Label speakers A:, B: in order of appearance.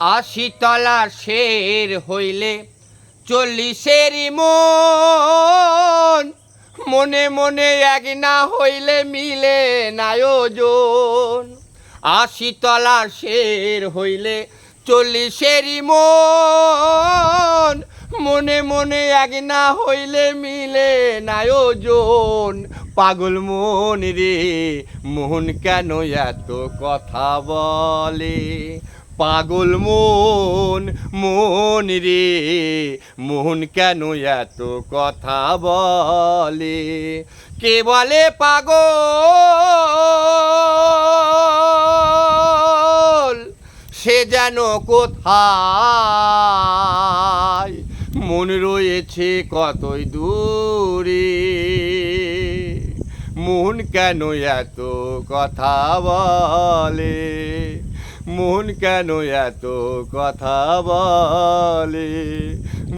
A: আশি তলা শের হইলে চল্লিশেরই মন। মনে মনে এক না হইলে মিলে নায়োজন আশি তলা শের হইলে চল্লিশেরই মন। মনে মনে এক না হইলে মিলে নায়োজন পাগল মন রে মোহন কেন এত কথা বলে? পাগল মন মন রে মোহন কেন এত কথা বলে? কে বলে পাগল? সে যেন কোথায়? মন রয়েছে কতই দূরে? মন কেন এত কথা বলে? মন কেন এত কথা বলে?